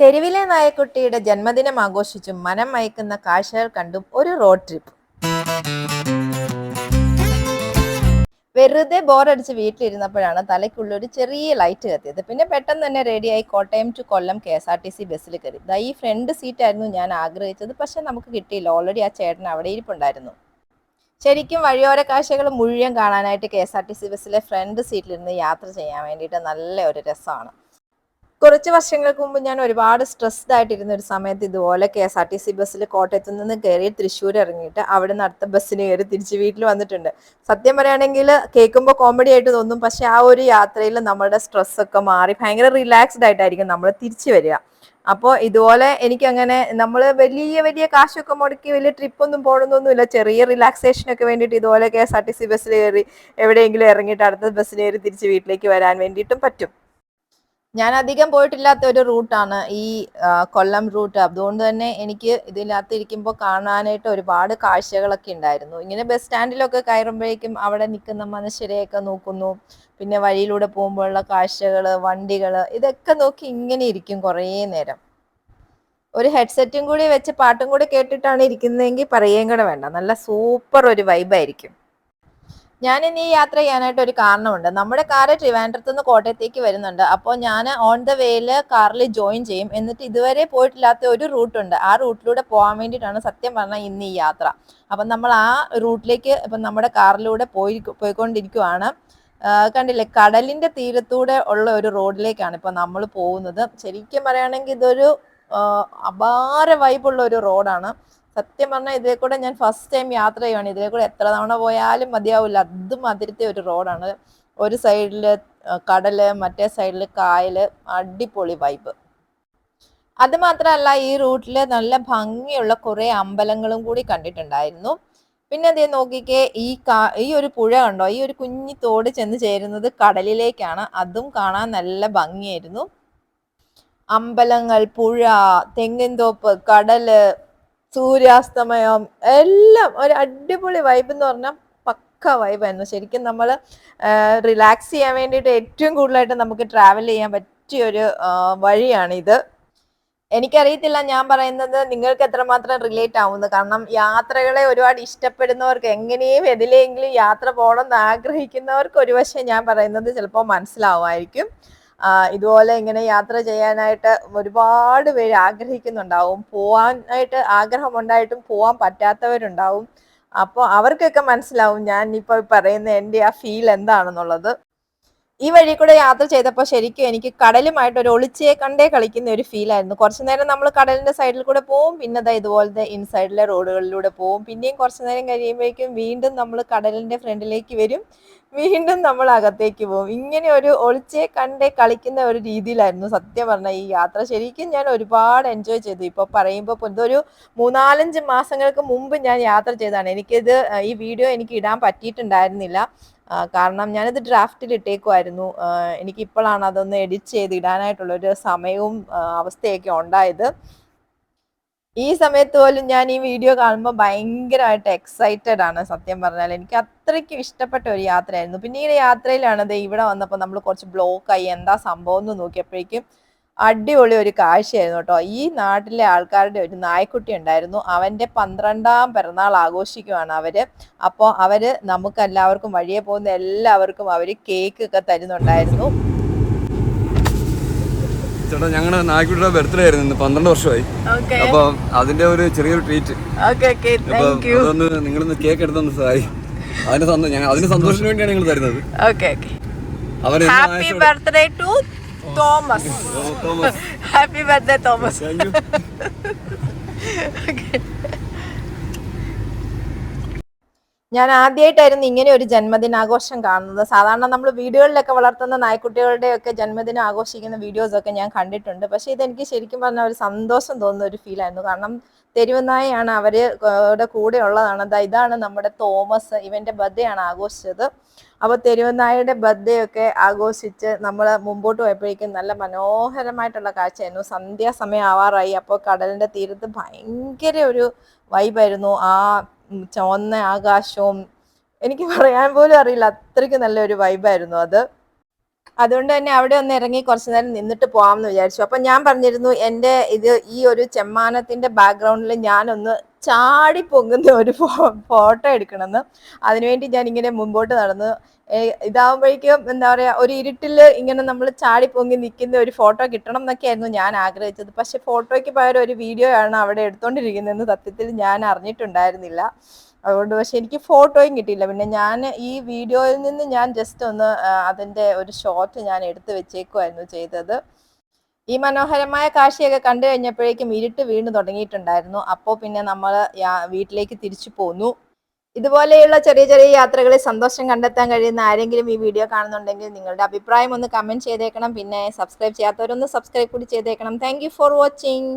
തെരുവിലെ നായക്കുട്ടിയുടെ ജന്മദിനം ആഘോഷിച്ചും മനം മയക്കുന്ന കാഴ്ചകൾ കണ്ടും ഒരു റോഡ് ട്രിപ്പ് വെറുതെ ബോറടിച്ച് വീട്ടിലിരുന്നപ്പോഴാണ് തലയ്ക്കുള്ളിൽ ഒരു ചെറിയ ലൈറ്റ് കത്തിയത്. പിന്നെ പെട്ടെന്ന് തന്നെ റെഡിയായി Kottayam to Kollam K S R T C ബസ്സിൽ കയറി. ദാ ഈ ഫ്രണ്ട് സീറ്റായിരുന്നു ഞാൻ ആഗ്രഹിച്ചത്. പക്ഷെ നമുക്ക് കിട്ടിയില്ല. ഓൾറെഡി ആ ചേട്ടൻ അവിടെ ഇരിപ്പുണ്ടായിരുന്നു. ശരിക്കും വഴിയോര കാഴ്ചകൾ മുഴുവൻ കാണാനായിട്ട് K S R T C ബസ്സിലെ ഫ്രണ്ട് സീറ്റിലിരുന്ന് യാത്ര ചെയ്യാൻ വേണ്ടിയിട്ട് നല്ല ഒരു രസമാണ്. കുറച്ച് വർഷങ്ങൾക്ക് മുമ്പ് ഞാൻ ഒരുപാട് സ്ട്രെസ്ഡ് ആയിട്ടിരുന്ന ഒരു സമയത്ത് ഇതുപോലെ K S R T C ബസ്സിൽ കോട്ടയത്ത് നിന്ന് കയറി തൃശ്ശൂർ ഇറങ്ങിയിട്ട് അവിടെ നിന്ന് അടുത്ത ബസ്സിന് കയറി തിരിച്ച് വീട്ടിൽ വന്നിട്ടുണ്ട്. സത്യം പറയുകയാണെങ്കിൽ കേൾക്കുമ്പോൾ കോമഡി ആയിട്ട് തോന്നും. പക്ഷെ ആ ഒരു യാത്രയിൽ നമ്മുടെ സ്ട്രെസ് ഒക്കെ മാറി. ഭയങ്കര റിലാക്സ്ഡ് ആയിട്ടായിരിക്കും നമ്മൾ തിരിച്ചു വരിക. അപ്പോൾ ഇതുപോലെ എനിക്കങ്ങനെ നമ്മൾ വലിയ വലിയ കാശൊക്കെ മുടക്കി വലിയ ട്രിപ്പൊന്നും പോകണമെന്നൊന്നുമില്ല ചെറിയ റിലാക്സേഷനൊക്കെ വേണ്ടിയിട്ട് ഇതുപോലെ K S R T C ബസ്സിൽ കയറി എവിടെയെങ്കിലും ഇറങ്ങിയിട്ട് അടുത്ത ബസ്സിൽ കയറി തിരിച്ച് വീട്ടിലേക്ക് വരാൻ വേണ്ടിയിട്ടും പറ്റും. ഞാൻ അധികം പോയിട്ടില്ലാത്ത ഒരു റൂട്ടാണ് ഈ കൊല്ലം റൂട്ട്. അതുകൊണ്ട് തന്നെ എനിക്ക് ഇതിനകത്തിരിക്കുമ്പോൾ കാണാനായിട്ട് ഒരുപാട് കാഴ്ചകളൊക്കെ ഉണ്ടായിരുന്നു. ഇങ്ങനെ ബസ് സ്റ്റാൻഡിലൊക്കെ കയറുമ്പോഴേക്കും അവിടെ നിൽക്കുന്ന മനുഷ്യരെയൊക്കെ നോക്കുന്നു. പിന്നെ വഴിയിലൂടെ പോകുമ്പോഴുള്ള കാഴ്ചകൾ വണ്ടികൾ ഇതൊക്കെ നോക്കി ഇങ്ങനെ ഇരിക്കും കുറേ നേരം. ഒരു ഹെഡ്സെറ്റും കൂടി വെച്ച് പാട്ടും കൂടി കേട്ടിട്ടാണ് ഇരിക്കുന്നതെങ്കിൽ പറയുകയും കൂടെ വേണ്ട. നല്ല സൂപ്പർ ഒരു വൈബായിരിക്കും ഞാൻ ഇനി ഈ യാത്ര ചെയ്യാനായിട്ട് ഒരു കാരണമുണ്ട്. നമ്മുടെ കാറ് ട്രിവാൻഡ്രത്ത് നിന്ന് കോട്ടയത്തേക്ക് വരുന്നുണ്ട്. അപ്പോൾ ഞാൻ ഓൺ ദ വേയിൽ കാറിൽ ജോയിൻ ചെയ്യും. എന്നിട്ട് ഇതുവരെ പോയിട്ടില്ലാത്ത ഒരു റൂട്ടുണ്ട്. ആ റൂട്ടിലൂടെ പോകാൻ വേണ്ടിയിട്ടാണ് സത്യം പറഞ്ഞാൽ ഇന്ന് ഈ യാത്ര. അപ്പം നമ്മൾ ആ റൂട്ടിലേക്ക് ഇപ്പം നമ്മുടെ കാറിലൂടെ പോയി പോയിക്കൊണ്ടിരിക്കുവാണ്. കണ്ടില്ലേ? കടലിന്റെ തീരത്തൂടെ ഉള്ള ഒരു റോഡിലേക്കാണ് ഇപ്പം നമ്മൾ പോകുന്നത്. ശരിക്കും പറയുകയാണെങ്കിൽ ഇതൊരു അപാര വൈബുള്ള ഒരു റോഡാണ് സത്യം പറഞ്ഞാൽ ഇതിലെ കൂടെ ഞാൻ ഫസ്റ്റ് ടൈം യാത്ര ചെയ്യുവാണ്. ഇതിലെ കൂടെ എത്ര തവണ പോയാലും മതിയാവില്ല. അതുമാതിരത്തെ ഒരു റോഡാണ് ഒരു സൈഡിൽ കടൽ മറ്റേ സൈഡിൽ കായൽ അടിപൊളി വൈബ് അത് മാത്രമല്ല ഈ റൂട്ടിൽ നല്ല ഭംഗിയുള്ള കുറേ അമ്പലങ്ങളും കൂടി കണ്ടിട്ടുണ്ടായിരുന്നു. പിന്നെ അതേ നോക്കിക്കേ ഈ കാ ഈ ഒരു പുഴ കണ്ടോ? ഈ ഒരു കുഞ്ഞി തോട് ചെന്ന് ചേരുന്നത് കടലിലേക്കാണ്. അതും കാണാൻ നല്ല ഭംഗിയായിരുന്നു. അമ്പലങ്ങൾ പുഴ തെങ്ങിൻതോപ്പ് കടൽ സൂര്യാസ്തമയം എല്ലാം ഒരു അടിപൊളി വൈബ് എന്ന് പറഞ്ഞാൽ പക്ക വൈബായിരുന്നു ശരിക്കും നമ്മൾ റിലാക്സ് ചെയ്യാൻ വേണ്ടിയിട്ട് ഏറ്റവും കൂടുതലായിട്ട് നമുക്ക് ട്രാവൽ ചെയ്യാൻ പറ്റിയ ഒരു ആ, വഴിയാണിത്. എനിക്കറിയത്തില്ല ഞാൻ പറയുന്നത് നിങ്ങൾക്ക് എത്രമാത്രം റിലേറ്റ് ആവുന്നു. കാരണം യാത്രകളെ ഒരുപാട് ഇഷ്ടപ്പെടുന്നവർക്ക് എങ്ങനെയും എതിലെങ്കിലും യാത്ര പോകണം എന്ന് ആഗ്രഹിക്കുന്നവർക്ക് ഒരു ഞാൻ പറയുന്നത് ചിലപ്പോൾ മനസ്സിലാവുമായിരിക്കും. ഇതുപോലെ ഇങ്ങനെ യാത്ര ചെയ്യാനായിട്ട് ഒരുപാട് പേര് ആഗ്രഹിക്കുന്നുണ്ടാവും. പോവാനായിട്ട് ആഗ്രഹമുണ്ടായിട്ടും പോവാൻ പറ്റാത്തവരുണ്ടാവും. അപ്പോൾ അവർക്കൊക്കെ മനസ്സിലാവും ഞാൻ ഇപ്പോൾ പറയുന്ന എന്റെ ആ ഫീൽ എന്താണെന്നുള്ളത്. ഈ വഴി കൂടെ യാത്ര ചെയ്തപ്പോൾ ശരിക്കും എനിക്ക് കടലുമായിട്ട് ഒരു ഒളിച്ചേ കണ്ടേ കളിക്കുന്ന ഒരു ഫീൽ ആയിരുന്നു. കുറച്ചു നേരം നമ്മൾ കടലിന്റെ സൈഡിൽ കൂടെ പോവും പിന്നെ അതാ ഇതുപോലത്തെ ഇൻസൈഡിലെ റോഡുകളിലൂടെ പോവും. പിന്നെയും കുറച്ചു നേരം കഴിയുമ്പോഴേക്കും വീണ്ടും നമ്മൾ കടലിന്റെ ഫ്രണ്ടിലേക്ക് വരും. വീണ്ടും നമ്മൾ അകത്തേക്ക് പോകും ഇങ്ങനെ ഒരു ഒളിച്ചേ കണ്ടേ കളിക്കുന്ന ഒരു രീതിയിലായിരുന്നു സത്യം പറഞ്ഞ ഈ യാത്ര. ശരിക്കും ഞാൻ ഒരുപാട് എൻജോയ് ചെയ്തു. ഇപ്പോൾ പറയുമ്പോൾ ഇതൊരു മൂന്നാലഞ്ച് മാസങ്ങൾക്ക് മുമ്പ് ഞാൻ യാത്ര ചെയ്തതാണ്. എനിക്കിത് ഈ വീഡിയോ എനിക്ക് ഇടാൻ പറ്റിയിട്ടുണ്ടായിരുന്നില്ല. കാരണം ഞാനിത് ഡ്രാഫ്റ്റിൽ ഇട്ടേക്കുമായിരുന്നു എനിക്ക് ഇപ്പോഴാണ് അതൊന്ന് എഡിറ്റ് ചെയ്ത് ഇടാനായിട്ടുള്ളൊരു സമയവും അവസ്ഥയൊക്കെ ഉണ്ടായത്. ഈ സമയത്ത് പോലും ഞാൻ ഈ വീഡിയോ കാണുമ്പോൾ ഭയങ്കരമായിട്ട് എക്സൈറ്റഡ് ആണ് സത്യം പറഞ്ഞാൽ എനിക്ക് അത്രയ്ക്കും ഇഷ്ടപ്പെട്ട ഒരു യാത്രയായിരുന്നു. പിന്നീട് യാത്രയിലാണത് ഇവിടെ വന്നപ്പോൾ നമ്മൾ കുറച്ച് ബ്ലോക്കായി എന്താ സംഭവം എന്ന് നോക്കിയപ്പോഴേക്കും അടിപൊളി ഒരു കാഴ്ചയായിരുന്നു കേട്ടോ. ഈ നാട്ടിലെ ആൾക്കാരുടെ ഒരു നായ്ക്കുട്ടി ഉണ്ടായിരുന്നു. അവന്റെ പന്ത്രണ്ടാം പിറന്നാൾ ആഘോഷിക്കുവാണ് അവർ. അപ്പോൾ അവർ നമുക്കെല്ലാവർക്കും വഴിയെ പോകുന്ന എല്ലാവർക്കും അവർ കേക്ക് ഒക്കെ തരുന്നുണ്ടായിരുന്നു. ചേട്ടാ ഞങ്ങളുടെ നായ്ക്കുട്ടിയുടെ ബർത്ത്ഡേ ആയിരുന്നു ഇന്ന്. പന്ത്രണ്ട് വർഷമായി. അപ്പൊ അതിന്റെ ഒരു ചെറിയൊരു ട്രീറ്റ് അതൊന്ന് നിങ്ങളൊന്ന് കേക്ക് എടുത്തൊന്ന് സഹായി അതിന് അതിന് സന്തോഷത്തിന് വേണ്ടിയാണ് നിങ്ങൾ തരുന്നത്. അവൻ happy birthday to Thomas Thomas. Happy birthday, Thomas. ഞാൻ ആദ്യമായിട്ടായിരുന്നു ഇങ്ങനെ ഒരു ജന്മദിനാഘോഷം കാണുന്നത്. സാധാരണ നമ്മൾ വീടുകളിലൊക്കെ വളർത്തുന്ന നായ്ക്കുട്ടികളുടെ ഒക്കെ ജന്മദിനം ആഘോഷിക്കുന്ന വീഡിയോസ് ഒക്കെ ഞാൻ കണ്ടിട്ടുണ്ട്. പക്ഷേ ഇതെനിക്ക് ശരിക്കും പറഞ്ഞാൽ ഒരു സന്തോഷം തോന്നുന്ന ഒരു ഫീലായിരുന്നു കാരണം തെരുവുനായാണ് അവരുടെ കൂടെ ഉള്ളതാണ്. ദാ ഇതാണ് നമ്മുടെ തോമസ്. ഇവന്റെ ബർത്ത്ഡേ ആണ് ആഘോഷിച്ചത്. അപ്പോൾ തെരുവുനായുടെ ബർത്ത്ഡേ ഒക്കെ ആഘോഷിച്ച് നമ്മൾ മുമ്പോട്ട് പോയപ്പോഴേക്കും നല്ല മനോഹരമായിട്ടുള്ള കാഴ്ചയായിരുന്നു. സന്ധ്യാസമയം ആവാറായി അപ്പോൾ കടലിന്റെ തീരത്ത് ഭയങ്കര ഒരു വൈബായിരുന്നു ആ ചുവന്ന ആകാശവും എനിക്ക് പറയാൻ പോലും അറിയില്ല. അത്രയ്ക്ക് നല്ലൊരു വൈബായിരുന്നു അത്. അതുകൊണ്ട് തന്നെ അവിടെ ഒന്ന് ഇറങ്ങി കുറച്ചു നേരം നിന്നിട്ട് പോകാമെന്ന് വിചാരിച്ചു. അപ്പം ഞാൻ പറഞ്ഞിരുന്നു എന്റെ ഇത് ഈ ഒരു ചെമ്മാനത്തിന്റെ ബാക്ക്ഗ്രൗണ്ടിൽ ഞാനൊന്ന് ചാടി പൊങ്ങുന്ന ഒരു ഫോട്ടോ എടുക്കണമെന്ന്. അതിനുവേണ്ടി ഞാൻ ഇങ്ങനെ മുമ്പോട്ട് നടന്നു. ഇതാവുമ്പോഴേക്കും എന്താ പറയുക ഒരു ഇരുട്ടിൽ ഇങ്ങനെ നമ്മൾ ചാടി പൊങ്ങി നിൽക്കുന്ന ഒരു ഫോട്ടോ കിട്ടണം എന്നൊക്കെയായിരുന്നു ഞാൻ ആഗ്രഹിച്ചത്. പക്ഷെ ഫോട്ടോയ്ക്ക് പകരം ഒരു വീഡിയോ ആണ് അവിടെ എടുത്തോണ്ടിരിക്കുന്നതെന്ന് സത്യത്തിൽ ഞാൻ അറിഞ്ഞിട്ടുണ്ടായിരുന്നില്ല. അതുകൊണ്ട് പക്ഷെ എനിക്ക് ഫോട്ടോയും കിട്ടിയില്ല. പിന്നെ ഞാൻ ഈ വീഡിയോയിൽ നിന്ന് ഞാൻ ജസ്റ്റ് ഒന്ന് അതിന്റെ ഒരു ഷോട്ട് ഞാൻ എടുത്തു വെച്ചേക്കുമായിരുന്നു ചെയ്തത്. ഈ മനോഹരമായ കാഴ്ചയൊക്കെ കണ്ടു കഴിഞ്ഞപ്പോഴേക്കും ഇരുട്ട് വീണ് തുടങ്ങിയിട്ടുണ്ടായിരുന്നു. അപ്പോൾ പിന്നെ നമ്മൾ വീട്ടിലേക്ക് തിരിച്ചു പോന്നു. ഇതുപോലെയുള്ള ചെറിയ ചെറിയ യാത്രകളിൽ സന്തോഷം കണ്ടെത്താൻ കഴിയുന്ന ആരെങ്കിലും ഈ വീഡിയോ കാണുന്നുണ്ടെങ്കിൽ നിങ്ങളുടെ അഭിപ്രായം ഒന്ന് കമന്റ് ചെയ്തേക്കണം. പിന്നെ സബ്സ്ക്രൈബ് ചെയ്യാത്തവരൊന്ന് സബ്സ്ക്രൈബ് കൂടി ചെയ്തേക്കണം. Thank for watching